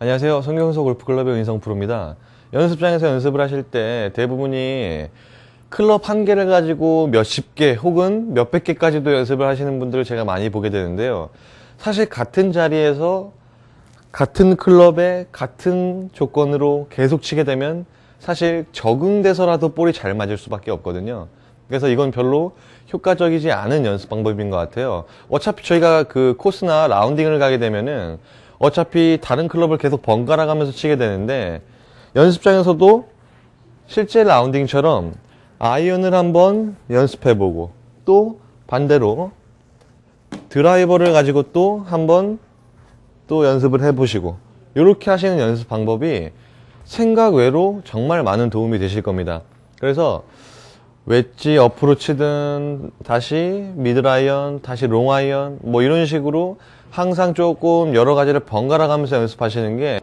안녕하세요. 성경서 골프클럽의 은성 프로입니다. 연습장에서 연습을 하실 때 대부분이 클럽 한 개를 가지고 몇십 개 혹은 몇백 개까지도 연습을 하시는 분들을 제가 많이 보게 되는데요. 사실 같은 자리에서 같은 클럽에 같은 조건으로 계속 치게 되면 사실 적응돼서라도 볼이 잘 맞을 수밖에 없거든요. 그래서 이건 별로 효과적이지 않은 연습 방법인 것 같아요. 어차피 저희가 그 코스나 라운딩을 가게 되면은 어차피 다른 클럽을 계속 번갈아 가면서 치게 되는데 연습장에서도 실제 라운딩처럼 아이언을 한번 연습해보고 또 반대로 드라이버를 가지고 또 한번 또 연습을 해보시고 이렇게 하시는 연습 방법이 생각 외로 정말 많은 도움이 되실 겁니다. 그래서 웨지 어프로 치든 다시 미드라이언 다시 롱아이언 뭐 이런 식으로 항상 조금 여러 가지를 번갈아 가면서 연습하시는 게